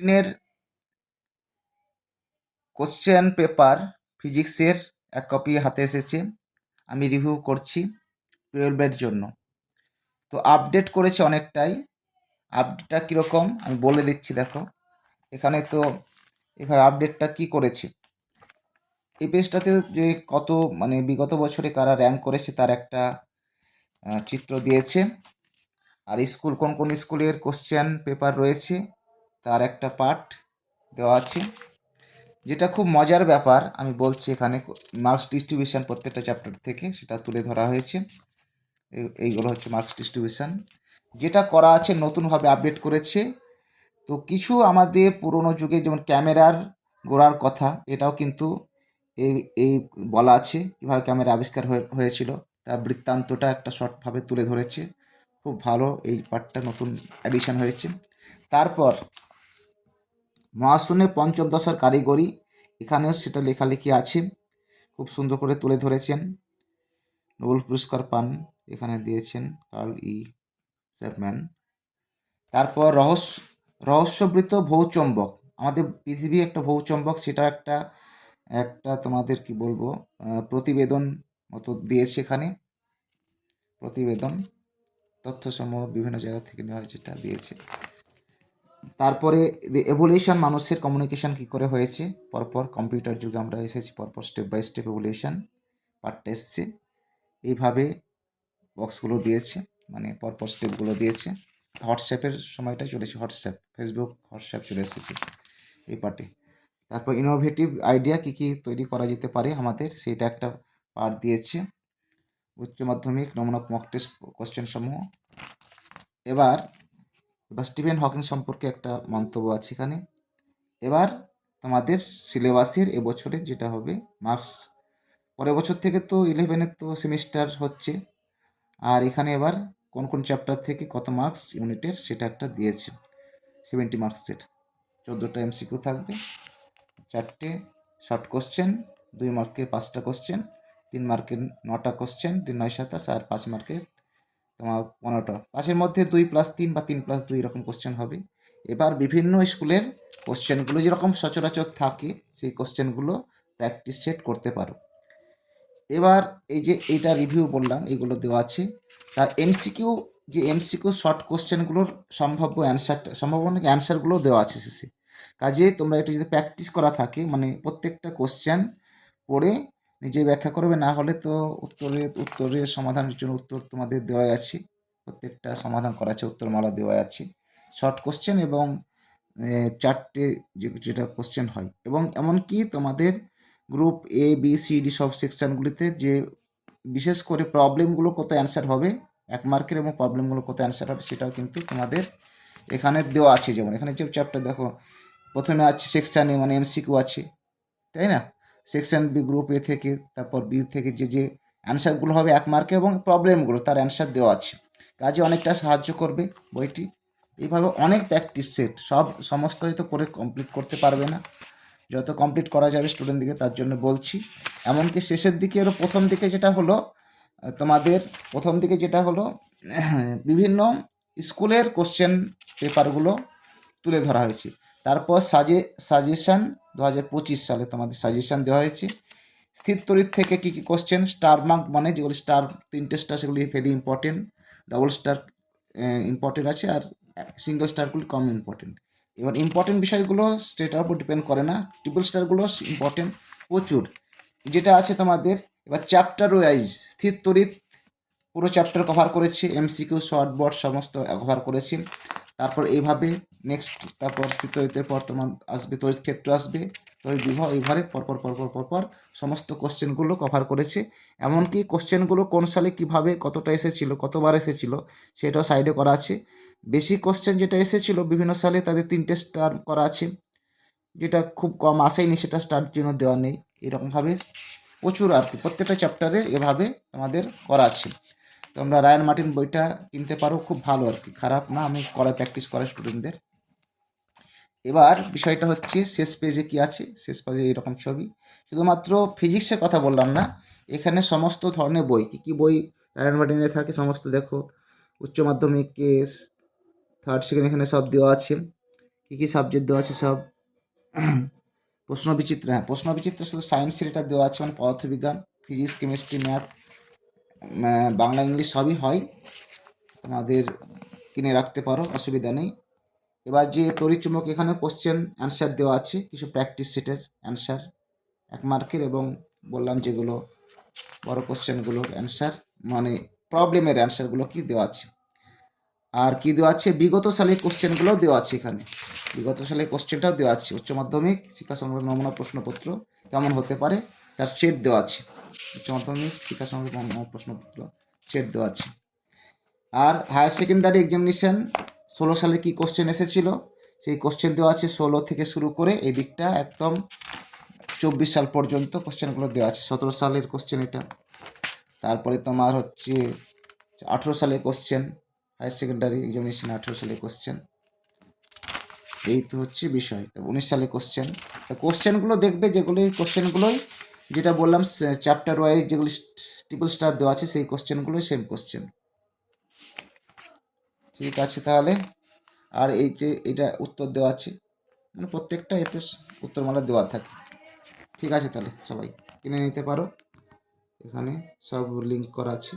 টিনের question paper ফিজিক্সের এক কপি হাতে এসেছে। আমি রিভিউ করছি টুয়েলভের জন্য। তো আপডেট করেছে অনেকটাই। আপডেটটা কীরকম আমি বলে দিচ্ছি, দেখো। এখানে তো এভাবে আপডেটটা কি করেছে? এই পেজটাতে যে কত মানে বিগত বছরে কারা র্যাঙ্ক করেছে তার একটা চিত্র দিয়েছে। আর স্কুল, কোন কোন স্কুলের কোশ্চেন পেপার রয়েছে? তার একটা পার্ট দেওয়া আছে, যেটা খুব মজার ব্যাপার, আমি বলছি এখানে মার্কস ডিস্ট্রিবিউশন প্রত্যেকটা চ্যাপ্টার থেকে, সেটা তুলে ধরা হয়েছে। এই- এইগুলো হচ্ছে মার্কস ডিস্ট্রিবিউশন যেটা করা আছে, নতুনভাবে আপডেট করেছে। তো কিছু আমাদের পুরনো যুগে, যেমন ক্যামেরার গোড়ার কথা, এটাও কিন্তু এই এই বলা আছে, কীভাবে ক্যামেরা আবিষ্কার হয়ে হয়েছিল। তা বৃত্তান্তটা একটা শর্টভাবে তুলে ধরেছে। খুব ভালো এই পার্টটা নতুন অ্যাডিশন হয়েছে। তারপর মহাশূন্যে পঞ্চম দশার কারিগরি। এখানেও সেটা লেখালেখি আছে। খুব সুন্দর করে তুলে ধরেছেন। নোবেল পুরস্কার পান, এখানে দিয়েছেন কার্ল ই চ্যাপম্যান তারপর রহস্য রহস্যবৃত ভৌচম্বক। আমাদের পৃথিবী একটা ভৌচম্বক, সেটা একটা একটা তোমাদের কি বলব প্রতিবেদন মতো দিয়েছে এখানে। প্রতিবেদন, তথ্যসমূহ বিভিন্ন জায়গা থেকে নেওয়া এটা দিয়েছে। তারপরে এভলিউশন মানুষের কমিউনিকেশন কী করে হয়েছে? পরপর কম্পিউটার যুগে আমরা এসেছি, পরপর স্টেপ বাই স্টেপ এভলিউশন পার্টটা এসছে। এইভাবে বক্সগুলো দিয়েছে মানে পরপর স্টেপগুলো দিয়েছে। হোয়াটসঅ্যাপের সময়টা চলেছে হোয়াটসঅ্যাপ ফেসবুক হোয়াটসঅ্যাপ চলে এসেছে এই পার্টে তারপর ইনোভেটিভ আইডিয়া কী কী তৈরি করা যেতে পারে আমাদের সেটা একটা পার্ট দিয়েছে। উচ্চ মাধ্যমিক, নমুনা মক টেস্ট কোশ্চেন সমূহ। এবার এবার স্টিভেন হকিং সম্পর্কে একটা মন্তব্য আছে এখানে। এবার তোমাদের সিলেবাসের এবছরে যেটা হবে, মার্কস। পরের বছর থেকে তো ইলেভেনের তো সেমিস্টার হচ্ছে। আর এখানে এবার কোন কোন চ্যাপ্টার থেকে কত মার্কস ইউনিটের সেটা একটা দিয়েছে সেভেন্টি মার্কসের চোদ্দোটা এমসিকিউ থাকবে, চারটে শর্ট কোশ্চেন দুই মার্কের পাঁচটা কোশ্চেন তিন মার্কের নটা কোশ্চেন তিন, নয়, সাতাশ, আর পাঁচ মার্কের তোমার পনেরোটা। পাঁচের মধ্যে দুই প্লাস তিন বা তিন প্লাস দুই এরকম কোশ্চেন হবে। এবার বিভিন্ন স্কুলের কোশ্চেনগুলো যেরকম সচরাচর থাকে, সেই কোশ্চেনগুলো প্র্যাকটিস সেট করতে পারো। এবার এই যে এইটা রিভিউ বললাম, এগুলো দেওয়া আছে। তা এমসিকিউ যে এমসিকিউ শর্ট কোশ্চেনগুলোর সম্ভাব্য অ্যান্সারটা সম্ভাব্য নাকি অ্যান্সারগুলো দেওয়া আছে শেষে। কাজে তোমরা একটু যদি প্র্যাকটিস করা থাকে মানে প্রত্যেকটা কোশ্চেন পড়ে নিজে ব্যাখ্যা করবে, না হলে তো উত্তরের উত্তরের সমাধানের জন্য উত্তর তোমাদের দেওয়া আছে। প্রত্যেকটা সমাধান করা আছে, উত্তরমালা দেওয়া আছে। শর্ট কোশ্চেন এবং চারটে যেটা কোশ্চেন হয়। এবং এমনকি তোমাদের group A B C D সব সেকশানগুলিতে যে, বিশেষ করে প্রবলেমগুলো কত অ্যান্সার হবে, এক মার্কের এবং প্রবলেমগুলো কত অ্যান্সার হবে, সেটাও কিন্তু তোমাদের এখানে দেওয়া আছে। যেমন এখানে যে চ্যাপ্টার দেখো, প্রথমে আছে সেকশানে মানে এমসিকিউ আছে, তাই না? সেকশন বি গ্রুপ এ থেকে, তারপর বি থেকে যে যে অ্যান্সারগুলো হবে এক মার্কে এবং প্রবলেমগুলো, তার অ্যান্সার দেওয়া আছে। কাজে অনেকটা সাহায্য করবে বইটি। এইভাবে অনেক প্র্যাকটিস সেট, সব সমস্ত হয়তো করে কমপ্লিট করতে পারবে না। যত কমপ্লিট করা যাবে স্টুডেন্টদিকে তার জন্য বলছি। এমনকি শেষের দিকে আরও প্রথম দিকে যেটা হলো তোমাদের প্রথম দিকে যেটা হলো, বিভিন্ন স্কুলের কোশ্চেন পেপারগুলো তুলে ধরা হয়েছে। তারপর সাজে সাজেশন দু হাজার পঁচিশ সালে তোমাদের সাজেশন দেওয়া হয়েছে। স্থির তড়িৎ থেকে কী কী কোশ্চেন স্টার মার্ক মানে যেগুলি স্টার তিনটে স্টার সেগুলি very important double star important আছে আর সিঙ্গেল স্টারগুলি কম ইম্পর্টেন্ট এবার ইম্পর্টেন্ট বিষয়গুলো স্টেটার উপর ডিপেন্ড করে না। ট্রিপল স্টারগুলো ইম্পর্টেন্ট প্রচুর। যেটা আছে তোমাদের, এবার চ্যাপ্টার ওয়াইজ স্থির তড়িৎ পুরো চ্যাপ্টার কভার করেছে এমসিকিউ শর্ট বোর্ড সমস্ত কভার করেছে। তারপর এইভাবে নেক্সট তারপর তড়িতের পর আসবে, তড়িৎ ক্ষেত্র আসবে, তড়িৎ বিভব এইভাবে পরপর পরপর পরপর সমস্ত কোশ্চেনগুলো কভার করেছে। এমনকি কোশ্চেনগুলো কোন সালে কীভাবে, কতটা এসেছিল, কতবার এসেছিল, সেটাও সাইডে করা আছে। বেশি কোশ্চেন যেটা এসেছিল, বিভিন্ন সালে তাদের তিনটে স্টার করা আছে, যেটা খুব কম আসেনি, সেটা স্টার জন্য দেওয়া নেই। এরকমভাবে প্রচুর আর কি, প্রত্যেকটা চ্যাপ্টারে এভাবে আমাদের করা আছে। তোমরা রায়ান মার্টিন বইটা কিনতে পারো, খুব ভালো আর কি। খারাপ না, আমি করাই প্র্যাকটিস করাই স্টুডেন্টদের এবার বিষয়টা হচ্ছে, শেষ পেজে কি আছে? শেষ পেজে এরকম ছবি। শুধুমাত্র ফিজিক্সের কথা বললাম না, এখানে সমস্ত ধরনের বই, কী কী বই রায়ান মার্টিনে থাকে সমস্ত দেখো। উচ্চ মাধ্যমিক কেস থার্ড সেকেন্ড এখানে সব দেওয়া আছে। কী কী সাবজেক্ট দেওয়া আছে সব? প্রশ্ন বিচিত্র হ্যাঁ প্রশ্ন বিচিত্র শুধু সায়েন্সের এটা দেওয়া আছে মানে পদার্থবিজ্ঞান physics chemistry math Bangla, English সবই হয়। তোমাদের কিনে রাখতে পারো, অসুবিধা নেই। এবার যে তড়িৎচুম্বক এখানে কোশ্চেন অ্যান্সার দেওয়া আছে, কিছু প্র্যাকটিস সেটের অ্যান্সার এক মার্কের এবং বললাম যেগুলো বড় কোশ্চেনগুলোর অ্যান্সার মানে প্রবলেমের অ্যান্সারগুলো কি দেওয়া আছে। আর কি দেওয়া আছে? বিগত সালের কোশ্চেনগুলোও দেওয়া আছে এখানে। বিগত সালের কোশ্চেনটাও দেওয়া আছে। উচ্চ মাধ্যমিক, শিক্ষা সংক্রান্ত নমুনা প্রশ্নপত্র কেমন হতে পারে? তার সেট দেওয়া আছে। উচ্চ মাধ্যমিক, শিক্ষা নমুনা প্রশ্নপত্র সেট দেওয়া আছে। আর হায়ার সেকেন্ডারি এক্সামিনেশন ষোলো সালে কি কোশ্চেন এসেছিল? সেই কোশ্চেন দেওয়া আছে ষোলো থেকে শুরু করে এই দিকটা একদম চব্বিশ সাল পর্যন্ত কোশ্চেনগুলো দেওয়া আছে। সতেরো সালের কোশ্চেন এটা। তারপরে তোমার হচ্ছে আঠেরো সালের কোশ্চেন হায়ার সেকেন্ডারি এক্সামিনেশন আঠেরো সালের কোশ্চেন এই তো হচ্ছে বিষয়। তো উনিশ সালে কোশ্চেন তো কোশ্চেনগুলো দেখবে যেগুলো কোশ্চেনগুলোই যেটা বললাম চ্যাপ্টার ওয়াইজ যেগুলি ট্রিপল স্টার দেওয়া আছে, সেই কোশ্চেনগুলো সেম কোশ্চেন ঠিক আছে তাহলে? আর এই যে এটা উত্তর দেওয়া আছে মানে প্রত্যেকটা এতে উত্তরমালা দেওয়া থাকে। ঠিক আছে তাহলে সবাই কিনে নিতে পারো। এখানে সব লিঙ্ক করা আছে।